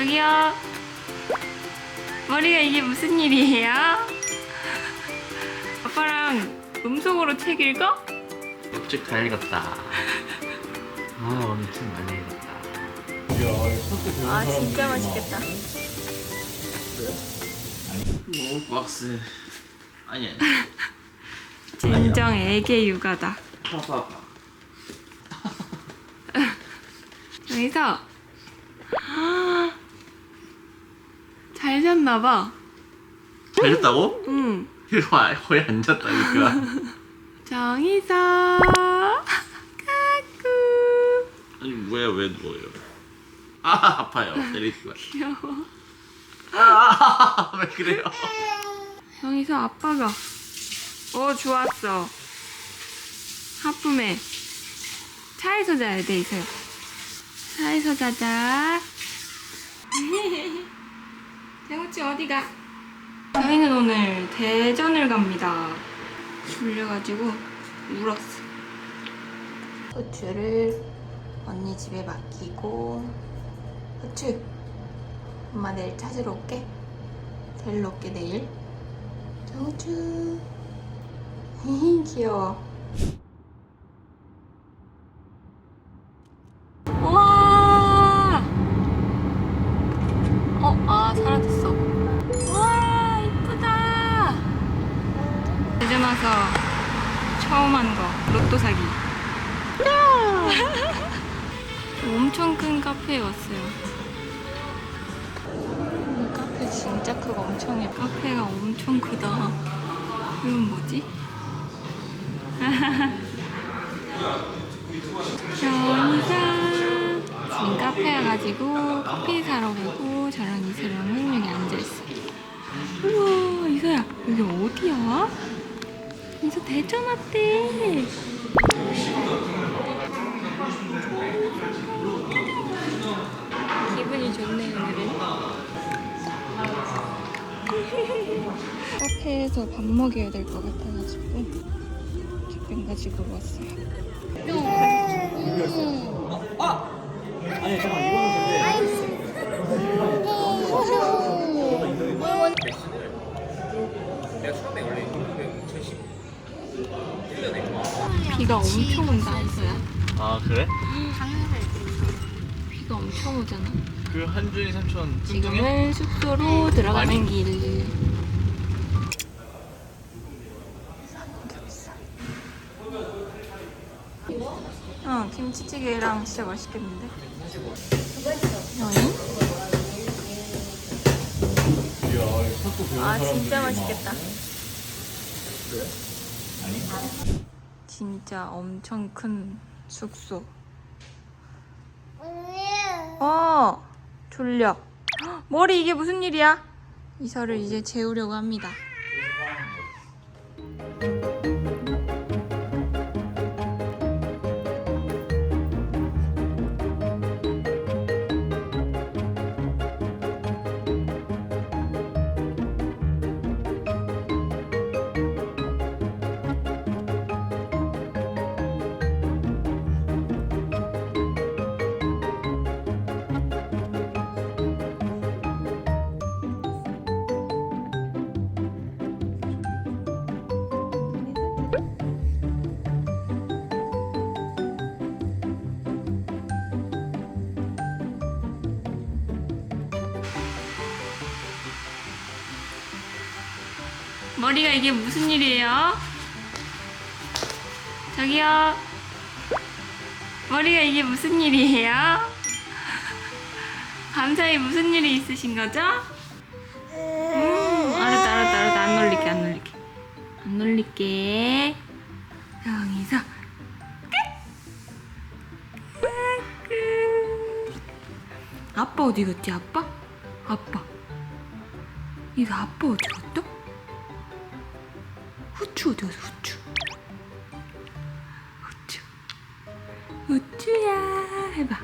저기요. 머리가 이게 무슨 일이에요? 아빠랑 음성으로 책 읽어? 책다 읽었다. 아 오늘 책 많이 읽었다. 아 진짜 맛있겠다. 오 박스. 아니 아니. 진정 애기 육아다. 봐봐. 여기서 잘 잤나봐. 잘했다고? 응. 이거 아- 거의 안 잤다니까. 정희서 까꿍 아니 뭐야 왜 누워요? 아 아파요. 때리지 마. 귀여워. 아왜 그래요? 정희서 아빠가 어 좋았어. 하품해. 차에서 자야 돼 이서요. 차에서 자자. 재호치 어디가? 저희는 오늘 대전을 갑니다. 졸려가지고 울었어. 후추를 언니 집에 맡기고 후추 엄마 내일 찾으러 올게. 데리러 올게 내일. 정주 귀여워. 와서 처음 한 거 로또 사기. 엄청 큰 카페에 왔어요. 이 카페 진짜 크고 엄청 예뻐. 카페가 엄청 크다. 이건 뭐지? 정상 지금 카페 와가지고 커피 사러 가고 저랑 이서랑은 여기 앉아있어. 우와 이서야 여기 어디야? 이서 대전 왔대. 기분이 좋네 오늘은. 카페에서 밥 먹여야 될 것 같아가지고 기분 가지고 왔어요. 비가 엄청 온다 해서야. 아 그래? 비가 엄청 오잖아. 그 한준이 삼촌 뚱뚱해? 지금은 숙소로 들어가는 길. 어, 김치찌개랑 진짜 맛있겠는데? 아니? 아, 진짜 맛있겠다. 진짜 엄청 큰 숙소. 어, 졸려. 헉, 머리 이게 무슨 일이야? 이서를 이제 재우려고 합니다. 머리가 이게 무슨 일이에요? 저기요. 머리가 이게 무슨 일이에요? 밤사이 무슨 일이 있으신 거죠? 음, 알았다, 알았다, 알았다. 안 놀릴게, 안 놀릴게. 안 놀릴게. 여기서. 아빠 어디 갔지, 아빠? 아빠. 이거 아빠 어디 갔다? 후추 어디 갔어, 후추? 후추. 후추야. 해봐.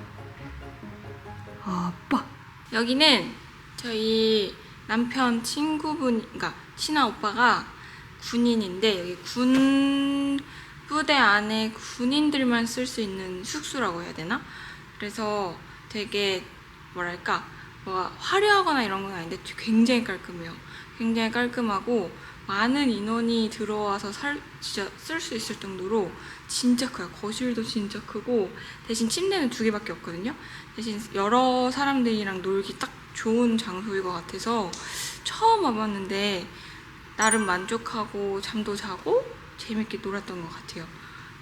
아빠. 여기는 저희 남편 친구분, 그러니까 신하 오빠가 군인인데 여기 군 부대 안에 군인들만 쓸 수 있는 숙소라고 해야 되나? 그래서 되게 뭐랄까 뭐가 화려하거나 이런 건 아닌데 굉장히 깔끔해요. 굉장히 깔끔하고 많은 인원이 들어와서 살 진짜 쓸 수 있을 정도로 진짜 커요. 거실도 진짜 크고 대신 침대는 두 개밖에 없거든요. 대신 여러 사람들이랑 놀기 딱 좋은 장소인 것 같아서 처음 와봤는데 나름 만족하고 잠도 자고 재밌게 놀았던 것 같아요.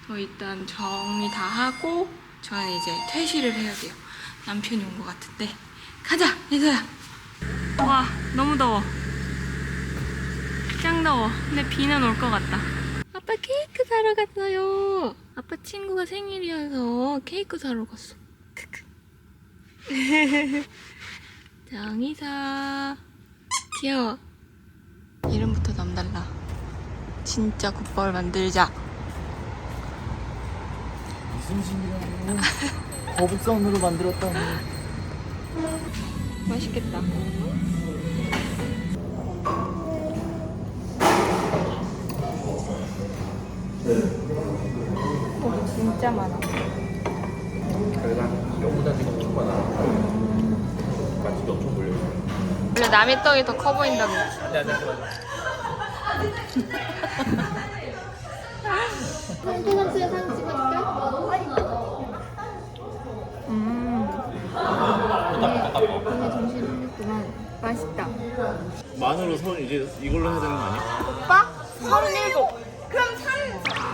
저 일단 정리 다 하고 저는 이제 퇴실을 해야 돼요. 남편이 온 것 같은데 가자 예서야. 와 너무 더워. 짱 더워. 근데 비는 올 것 같다. 아빠 케이크 사러 갔어요. 아빠 친구가 생일이어서 케이크 사러 갔어. 크크. 정이사 귀여워. 이름부터 남달라. 진짜 국밥을 만들자. 이순신이라고 거북선으로 만들었다니 맛있겠다. 오, 진짜 많아. 여기다 지금 엄청 많아 맛집이 엄청 몰려 원래 남의 떡이 더 커 보인다고. 안돼? 음. 맛있다. 만으로 선 이제 이걸로 해야 되는 거 아니야? 오빠? 서른일곱. 그럼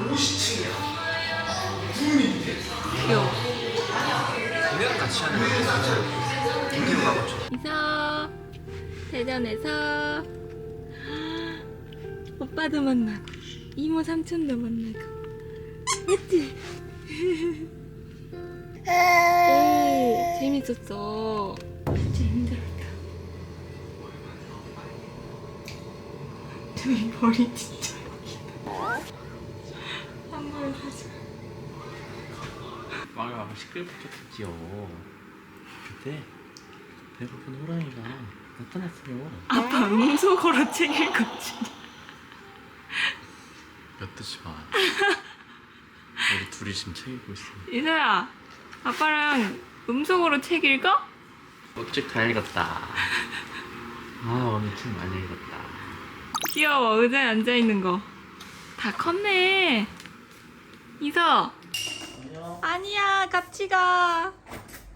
산. 귀여워. 이서 대전에서. 오빠도 만나고 이모 삼촌도 만나고? 오 재밌었어. 진짜 힘들었다. 저희 머리 진짜 한 번에 다시 막막 시끌벅적했지요. 그때 배고픈 호랑이가 나타났어요. 아빠 음소거로 책 읽었지 몇 듯이 봐. 우리 둘이 지금 책 읽고 있어. 이서야 아빠랑 음성으로 책 읽어? 어책 다 읽었다. 아 오늘 책 많이 읽었다. 귀여워 의자에 앉아 있는 거 다 컸네 이서 아니야 같이 가.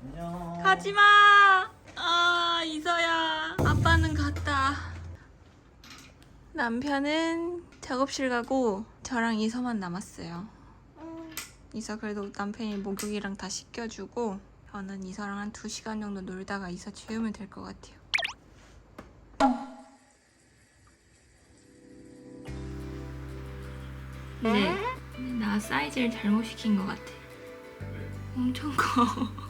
안녕. 가지 마. 아 이서야. 아빠는 갔다. 남편은 작업실 가고 저랑 이서만 남았어요. 이서 그래도 남편이 목욕이랑 다 씻겨주고 저는 이서랑 한 2시간 정도 놀다가 이서 재우면 될 것 같아요. 네. 근데 나 사이즈를 잘못 시킨 것 같아. 엄청 커.